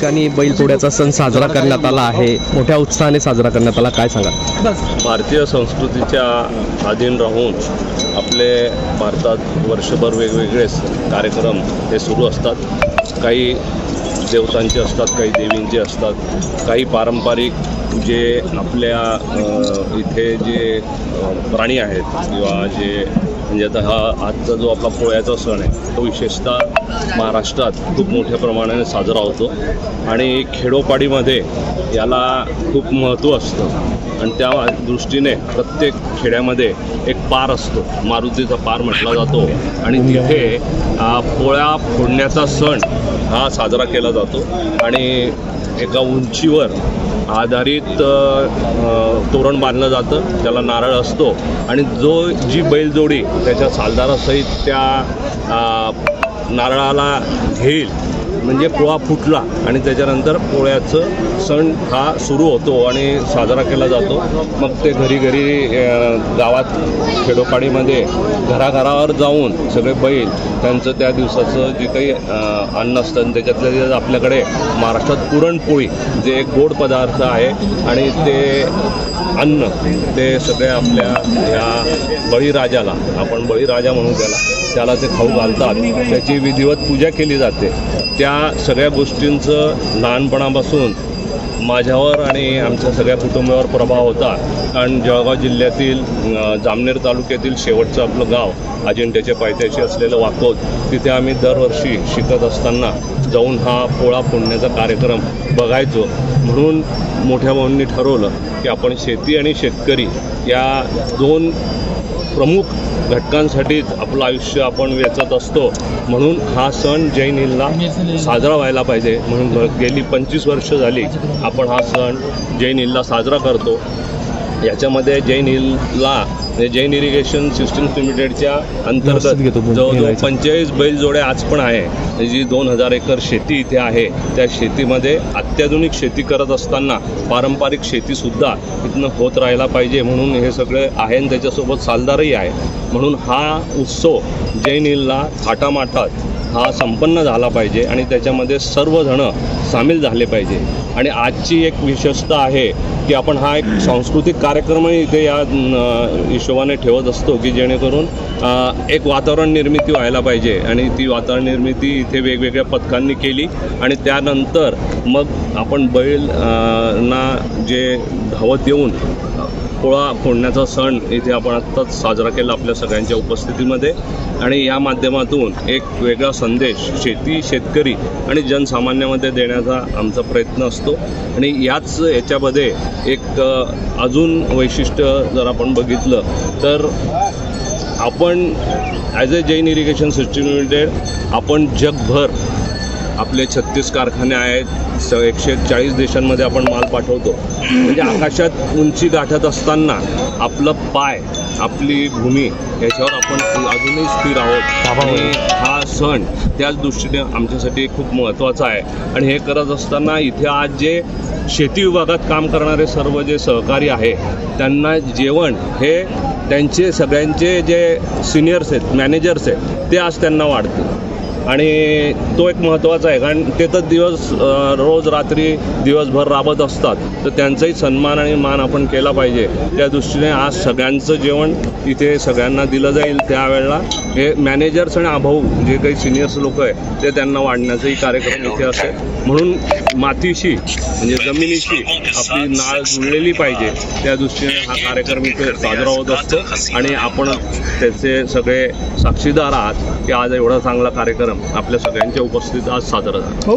ठिकाणी बैलपोळ्याचा सण साजरा करण्यात आला आहे. मोठ्या उत्साहाने साजरा करण्यात आला. काय सांगा भारतीय संस्कृतीच्या अधीन राहून आपले भारतात वर्षभर वेगवेगळे कार्यक्रम हे सुरू असतात. काही देवतांचे असतात काही देवींचे असतात. काही पारंपरिक जे आपल्या इथे जे प्राणी आहेत किंवा जे म्हणजे आता हा आजचा जो आपला पोळ्याचा सण आहे तो विशेषतः महाराष्ट्रात खूप मोठ्या प्रमाणाने साजरा होतो. आणि खेडोपाडीमध्ये याला खूप महत्त्व असतं. आणि त्या दृष्टीने प्रत्येक खेड्यामध्ये एक पार असतो. मारुतीचा पार म्हटला जातो. आणि तिथे पोळ्या फोडण्याचा सण हा साजरा केला जातो. आणि एका उंचीवर आधारित तोरण बांधलं जातं त्याला नारळ असतो. आणि जो जी बैलजोडी त्याच्या सालदारासहित त्या नारळाला घेईल म्हणजे पोळा फुटला आणि त्याच्यानंतर पोळ्याचं सण हा सुरू होतो आणि साजरा केला जातो. मग ते घरी घरी गावात खेडोपाडीमध्ये घराघरावर जाऊन सगळे बैल त्यांचं त्या दिवसाचं जे काही अन्न असतं त्याच्यातल्या आपल्याकडे महाराष्ट्रात पुरणपोळी जे एक गोड पदार्थ आहे आणि ते अन्न ते सगळे आपल्या ह्या बळीराजाला आपण बळीराजा म्हणू त्याला त्याला ते खाऊ घालतात. त्याची विधिवत पूजा केली जाते. त्या सगळ्या गोष्टींचं लहानपणापासून माझ्यावर आणि आमच्या सगळ्या कुटुंबावर प्रभाव होता. कारण जळगाव जिल्ह्यातील जामनेर तालुक्यातील शेवटचं आपलं गाव अजिंठ्याच्या पायथ्याशी असलेलं वाकोद तिथे आम्ही दरवर्षी शिकत असताना जाऊन हा पोळा फोडण्याचा कार्यक्रम बघायचो. म्हणून मोठ्या भाऊंनी ठरवलं की आपण शेती आणि शेतकरी या दोन प्रमुख घटकांसाठीच आपलं आयुष्य आपण वेचत असतो. म्हणून हा सण जैन हिलला साजरा व्हायला पाहिजे. म्हणून गेली पंचवीस वर्ष झाली. आपण हा सण जैन हिलला साजरा करतो. याच्यामध्ये जैन हिलला म्हणजे जैन इरिगेशन सिस्टम्स लिमिटेडच्या अंतर्गत जवळजवळ. पंचेचाळीस बैलजोड्या आज पण आहे जी दोन हजार एकर शेती इथे आहे त्या शेतीमध्ये अत्याधुनिक शेती करत असताना पारंपरिक शेतीसुद्धा इथनं होत राहायला पाहिजे म्हणून हे सगळे आहे आणि त्याच्यासोबत सालदारही आहे म्हणून हा उत्सव जैन हिलला थाटामाटात हा संपन्न झाला पाहिजे आणि त्याच्यामध्ये सर्वजणं सामील झाले पाहिजे. आणि आजची एक विशेषता आहे की आपण हा एक सांस्कृतिक कार्यक्रमही इथे या हिशोबाने ठेवत असतो की जेणेकरून एक वातावरण निर्मिती व्हायला पाहिजे. आणि ती वातावरण निर्मिती इथे वेगवेगळ्या पथकांनी केली आणि त्यानंतर मग आपण बैल ना जे धावत येऊन पोळा फोडण्याचा सण इथे आपण आत्ताच साजरा केला आपल्या सगळ्यांच्या उपस्थितीमध्ये. आणि या माध्यमातून एक वेगळा संदेश शेती शेतकरी आणि जनसामान्यामध्ये देण्याचा आमचा प्रयत्न असतो. आणि याच याच्यामध्ये एक अजून वैशिष्ट्य जर आपण बघितलं तर आपण as a Jain irrigation system limited आपण जगभर आपले छत्तीस कारखाने आहेत स एकशे चाळीस देशांमध्ये आपण माल पाठवतो. म्हणजे आकाशात उंची गाठत असताना आपलं पाय आपली भूमी याच्यावर आपण अजूनही स्थिर आहोत. आणि हा सण त्याच दृष्टीने आमच्यासाठी खूप महत्त्वाचा आहे. आणि हे करत असताना इथे आज जे शेती विभागात काम करणारे सर्व जे सहकारी आहे त्यांना जेवण हे त्यांचे सगळ्यांचे जे सिनियर्स आहेत मॅनेजर्स आहेत ते आज त्यांना वाढतील. आणि तो एक महत्त्वाचा आहे कारण ते तर दिवस रोज रात्री दिवसभर राबत असतात. तर त्यांचाही सन्मान आणि मान आपण केला पाहिजे. त्या दृष्टीने आज सगळ्यांचं जेवण इथे सगळ्यांना दिलं जाईल त्यावेळेला. हे मॅनेजर्स आणि अभाऊ जे काही सिनियर्स लोक आहे ते त्यांना वाढण्याचाही कार्यक्रम इथे असेल. म्हणून मातीशी म्हणजे जमिनीशी आपली नाळ जुळलेली पाहिजे. त्या दृष्टीने हा कार्यक्रम इथे साजरा होत असतो. आणि आपण त्याचे सगळे साक्षीदार आहात की आज एवढा चांगला कार्यक्रम आपल्या सगळ्यांच्या उपस्थितीत आज साजरा झाला. हो.